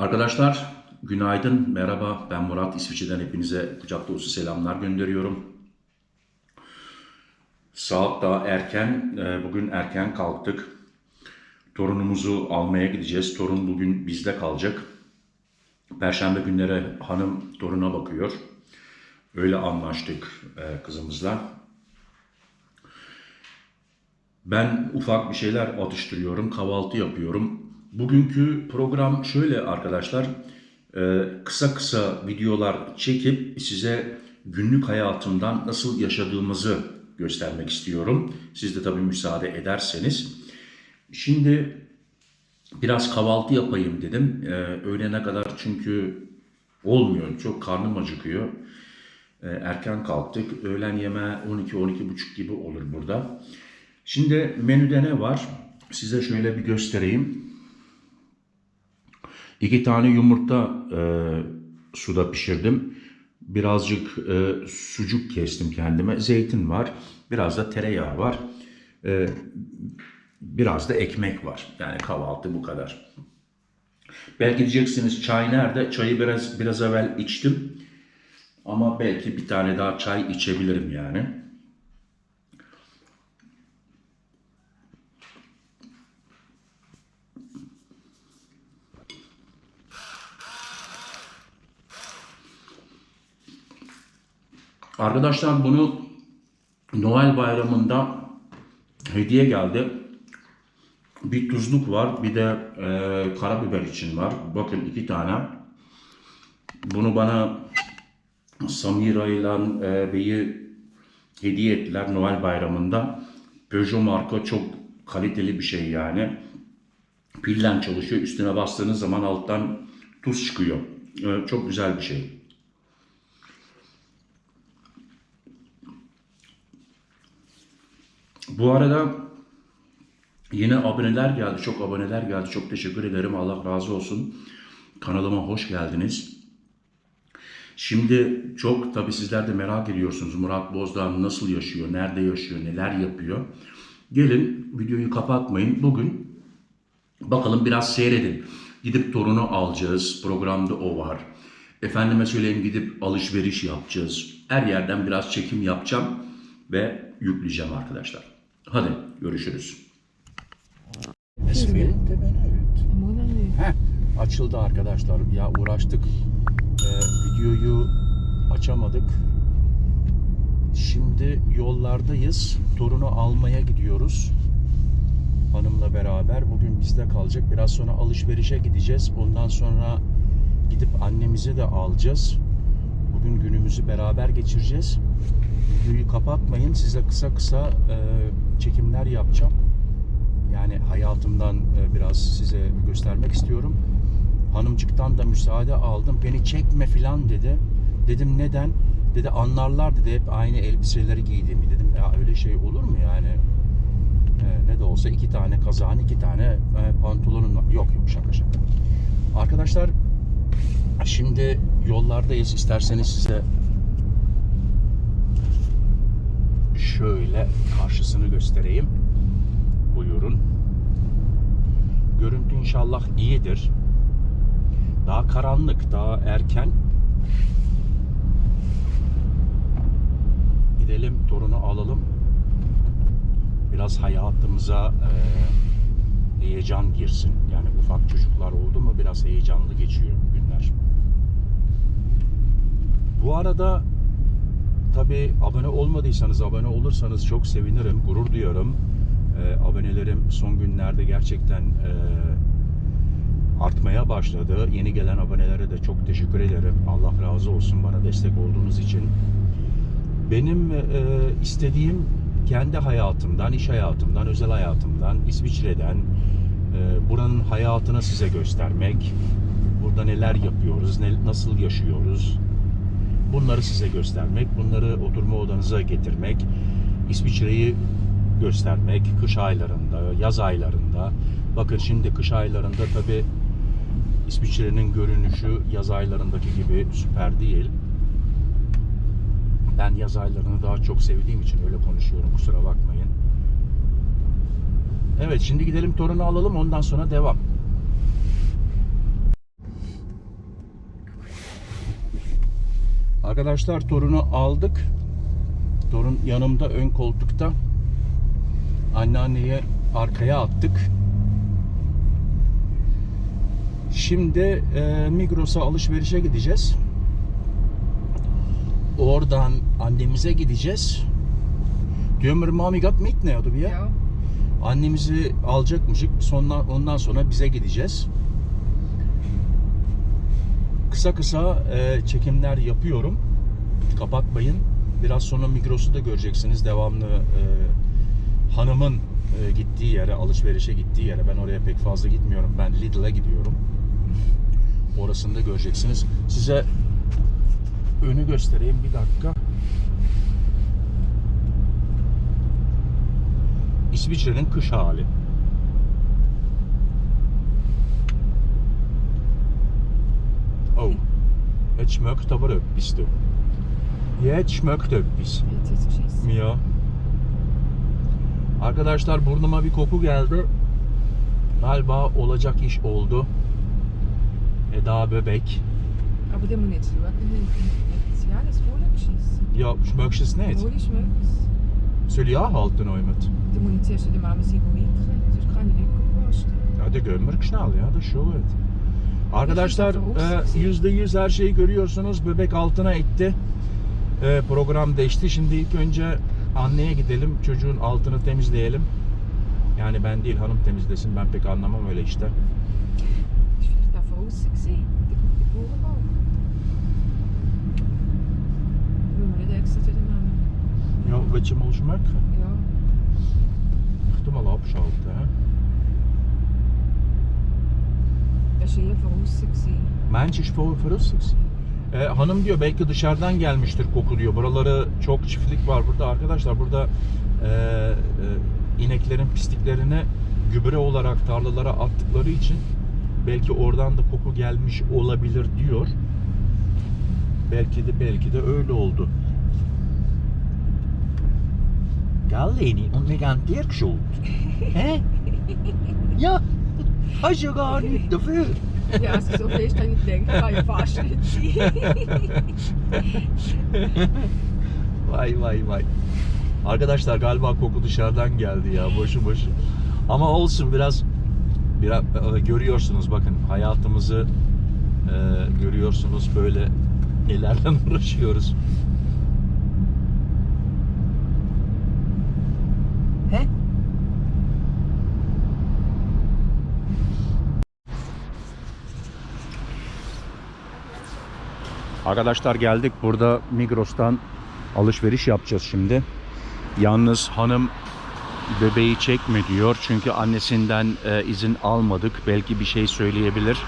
Arkadaşlar günaydın, merhaba. Ben Murat İsviçre'den hepinize kucak dolusu selamlar gönderiyorum. Saat daha erken, e, bugün erken kalktık. Torunumuzu almaya gideceğiz. Torun bugün bizde kalacak. Perşembe günleri hanım toruna bakıyor. Öyle anlaştık e, kızımızla. Ben ufak bir şeyler atıştırıyorum, kahvaltı yapıyorum. Bugünkü program şöyle arkadaşlar. e, Kısa kısa videolar çekip size günlük hayatımdan nasıl yaşadığımızı göstermek istiyorum. Siz de tabii müsaade ederseniz. Şimdi biraz kahvaltı yapayım dedim. E, öğlene kadar çünkü olmuyor. Çok karnım acıkıyor. E, erken kalktık. Öğlen yemeği 12-12.30 gibi olur burada. Şimdi menüde ne var? Size şöyle bir göstereyim. İki tane yumurta e, suda pişirdim. Birazcık e, sucuk kestim kendime. Zeytin var. Biraz da tereyağı var. E, biraz da ekmek var. Yani kahvaltı bu kadar. Belki diyeceksiniz çay nerede? Çayı biraz biraz evvel içtim. Ama belki bir tane daha çay içebilirim yani. Arkadaşlar bunu Noel bayramında hediye geldi. Bir tuzluk var, bir de e, karabiber için var. Bakın iki tane. Bunu bana Samira ile e, Bey'i hediye ettiler Noel bayramında. Peugeot marka çok kaliteli bir şey yani. Pillen çalışıyor. Üstüne bastığınız zaman alttan tuz çıkıyor. E, çok güzel bir şey. Bu arada yine aboneler geldi. Çok aboneler geldi. Çok teşekkür ederim. Allah razı olsun. Kanalıma hoş geldiniz. Şimdi çok tabii sizler de merak ediyorsunuz. Murat Bozdağ nasıl yaşıyor, nerede yaşıyor, neler yapıyor. Gelin videoyu kapatmayın. Bugün bakalım biraz seyredin. Gidip torunu alacağız. Programda o var. Efendime söyleyeyim gidip alışveriş yapacağız. Her yerden biraz çekim yapacağım ve yükleyeceğim arkadaşlar. Hadi görüşürüz. Esmi'nin de ben evet. Heh, açıldı arkadaşlar. Ya uğraştık. Ee, videoyu açamadık. Şimdi yollardayız. Torunu almaya gidiyoruz. Hanımla beraber. Bugün bizde kalacak. Biraz sonra alışverişe gideceğiz. Ondan sonra gidip annemizi de alacağız. Bugün günümüzü beraber geçireceğiz. Videoyu kapatmayın. Size kısa kısa e, çekimler yapacağım. Yani hayatımdan e, biraz size göstermek istiyorum. Hanımcıktan da müsaade aldım. Beni çekme filan dedi. Dedim neden? Dedi anlarlar dedi hep aynı elbiseleri giydiğimi. Dedim ya öyle şey olur mu yani? E, ne de olsa iki tane kazağın iki tane e, pantolonun var. Yok yok şaka şaka. Arkadaşlar şimdi yollardayız. İsterseniz size şöyle karşısını göstereyim. Buyurun. Görüntü inşallah iyidir. Daha karanlık, daha erken. Gidelim torunu alalım. Biraz hayatımıza e, heyecan girsin. Yani ufak çocuklar oldu mu biraz heyecanlı geçiyor günler. Bu arada Tabi abone olmadıysanız abone olursanız çok sevinirim, gurur duyarım. Ee, abonelerim son günlerde gerçekten e, artmaya başladı. Yeni gelen abonelere de çok teşekkür ederim. Allah razı olsun bana destek olduğunuz için. Benim e, istediğim kendi hayatımdan, iş hayatımdan, özel hayatımdan, İsviçre'den, e, buranın hayatını size göstermek. Burada neler yapıyoruz, ne, nasıl yaşıyoruz, Bunları size göstermek, bunları oturma odanıza getirmek, İsviçre'yi göstermek, kış aylarında, yaz aylarında. Bakın şimdi kış aylarında tabi İsviçre'nin görünüşü yaz aylarındaki gibi süper değil. Ben yaz aylarını daha çok sevdiğim için öyle konuşuyorum kusura bakmayın. Evet şimdi gidelim torunu alalım ondan sonra devam. Arkadaşlar torunu aldık. Torun yanımda ön koltukta. Anneanneye arkaya attık. Şimdi e, Migros'a alışverişe gideceğiz. Oradan annemize gideceğiz. Diyorum mami gat mit ne adı bir ya? Annemizi alacakmışık. Sonra ondan sonra bize gideceğiz. Kısa kısa e, çekimler yapıyorum. Kapatmayın. Biraz sonra Migros'u da göreceksiniz. Devamlı e, hanımın e, gittiği yere, alışverişe gittiği yere. Ben oraya pek fazla gitmiyorum. Ben Lidl'a gidiyorum. Orasını da göreceksiniz. Size önü göstereyim bir dakika. İsviçre'nin kış hali. Het schmeckt aber etwas du. Jetzt schmeckt etwas. Jetzt ist. Ya. Arkadaşlar burnuma bir koku geldi. Galiba olacak iş oldu. Eda bebek. Aber der schauen. Jetzt ist ja voll geschissen. Ya schmeckst du es nicht? Wohl schmeckt Soll ich anhalten Neumet? Da muss ich zuerst wo wickeln. Sonst kann ich nicht posten. Ya da gömür schnell ya da şu evet. Arkadaşlar e, yüzde yüz her şeyi görüyorsunuz. Bebek altına etti. E, program değişti. Şimdi ilk önce anneye gidelim. Çocuğun altını temizleyelim. Yani ben değil hanım temizlesin. Ben pek anlamam öyle işte. Ja, willst du mal schmecken? Ja. Ich tu mal abschalten. He? Gewesen. Meinst du, ist verrüstet? E, hanım diyor belki dışarıdan gelmiştir koku diyor. Buraları çok çiftlik var burada arkadaşlar. Burada e, e, ineklerin pisliklerini gübre olarak tarlalara attıkları için belki oradan da koku gelmiş olabilir diyor. Belki de belki de öyle oldu. Gell Leni, und wir haben dir geschuld. Hä? Ja, Ja, so fest habe ich gedacht, kann ja fast nicht sein. Vay vay vay. Arkadaşlar galiba koku dışarıdan geldi ya boşu boşu. Ama olsun biraz biraz e, görüyorsunuz bakın hayatımızı e, görüyorsunuz böyle nelerle uğraşıyoruz. He? Arkadaşlar geldik. Burada Migros'tan alışveriş yapacağız şimdi. Yalnız hanım bebeği çekme diyor. Çünkü annesinden e, izin almadık. Belki bir şey söyleyebilir.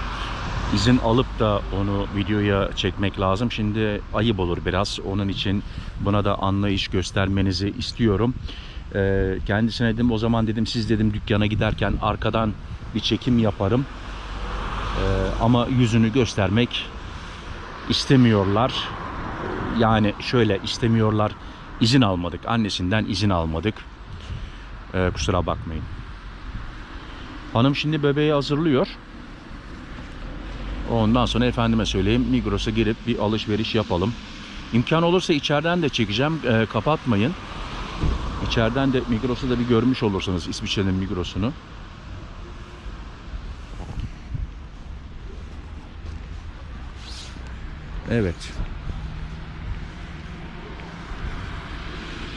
İzin alıp da onu videoya çekmek lazım. Şimdi ayıp olur biraz. Onun için buna da anlayış göstermenizi istiyorum. E, kendisine dedim o zaman dedim siz dedim dükkana giderken arkadan bir çekim yaparım. E, ama yüzünü göstermek istemiyorlar. Yani şöyle istemiyorlar. İzin almadık. Annesinden izin almadık. Ee, kusura bakmayın. Hanım şimdi bebeği hazırlıyor. Ondan sonra efendime söyleyeyim Migros'a girip bir alışveriş yapalım. İmkan olursa içeriden de çekeceğim. Ee, kapatmayın. İçeriden de Migros'u da bir görmüş olursunuz İsviçre'nin Migros'unu. Evet.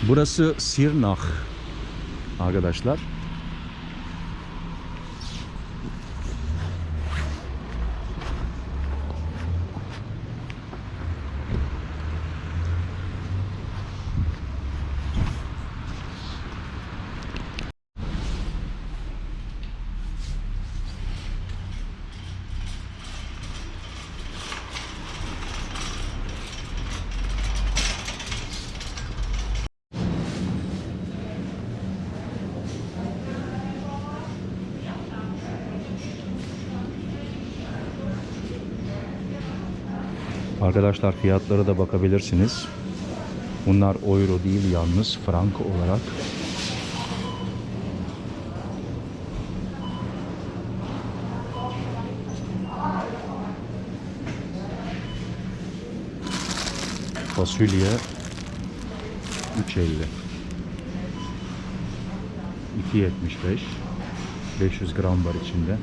Burası Sirnach arkadaşlar. Arkadaşlar fiyatlara da bakabilirsiniz. Bunlar euro değil yalnız frank olarak. fasulye 3.50 2.75 500 gram var içinde.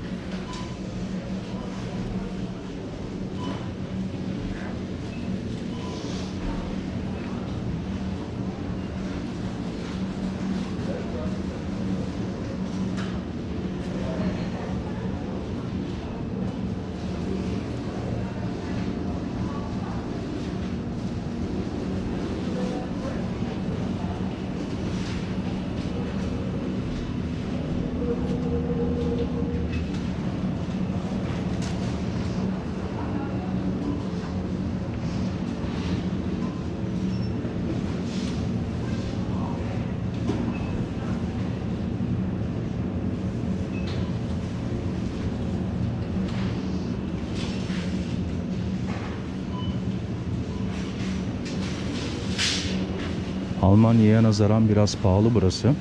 Almanya'ya nazaran biraz pahalı burası.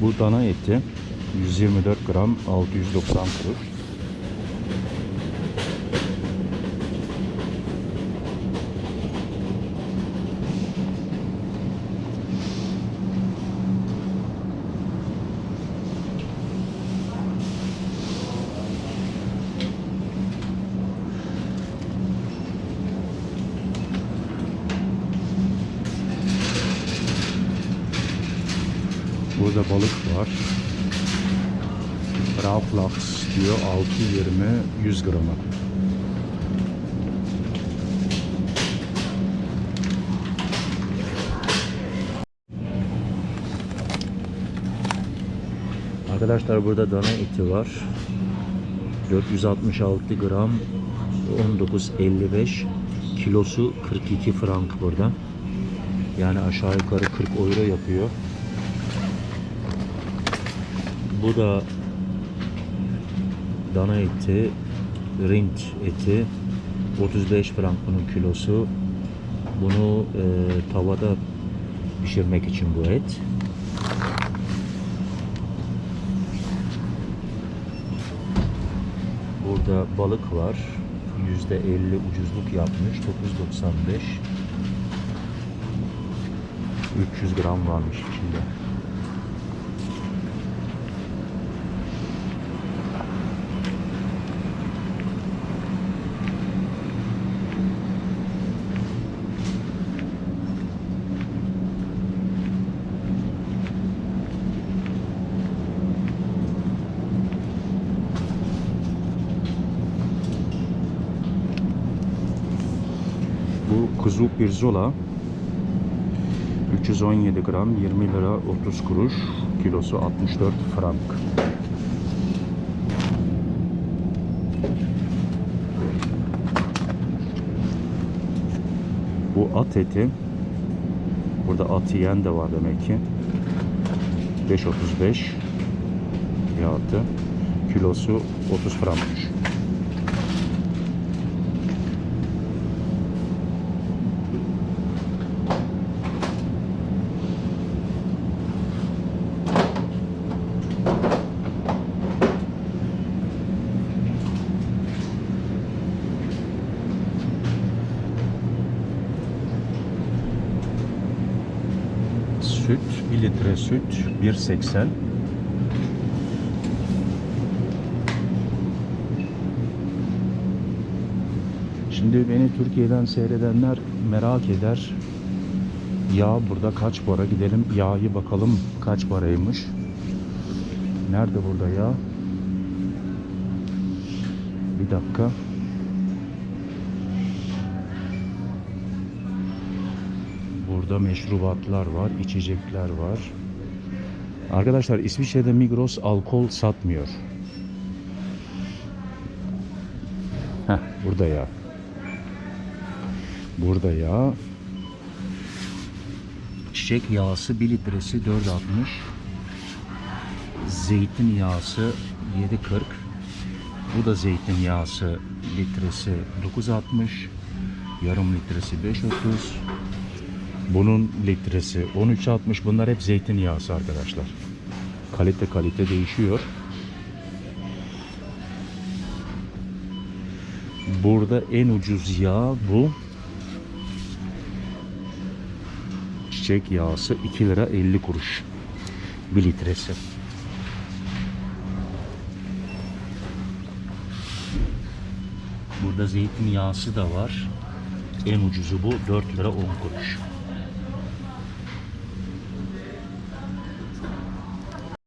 Bu dana eti 124 gram 690 kuruş. Burada balık var. Rauflachs diyor 6.20 100 gramı. Arkadaşlar burada dana eti var. 466 gram 19.55 kilosu 42 frank burada. Yani aşağı yukarı 40 euro yapıyor. Bu da dana eti, rind eti. 35 frank bunun kilosu. Bunu e, tavada pişirmek için bu et. Burada balık var. %50 ucuzluk yapmış. 9.95 300 gram varmış içinde. Bu kuzu pirzola 317 gram 20 lira 30 kuruş kilosu 64 frank. Bu at eti burada at yiyen de var demek ki 5.35 fiyatı kilosu 30 frankmış. 1.80. Şimdi beni Türkiye'den seyredenler merak eder. Yağ burada kaç para? Gidelim yağı bakalım kaç paraymış. Nerede burada yağ? Bir dakika. Burada meşrubatlar var, içecekler var. Arkadaşlar İsviçre'de Migros alkol satmıyor. Heh, burada ya. Burada ya. Çiçek yağısı 1 litresi 4.60. Zeytin yağısı 7.40. Bu da zeytin yağısı litresi 9.60. Yarım litresi 5.30. Bunun litresi 13.60. Bunlar hep zeytinyağısı arkadaşlar. Kalite kalite değişiyor. Burada en ucuz yağ bu. Çiçek yağısı 2 lira 50 kuruş. 1 litresi. Burada zeytinyağısı da var. En ucuzu bu 4 lira 10 kuruş.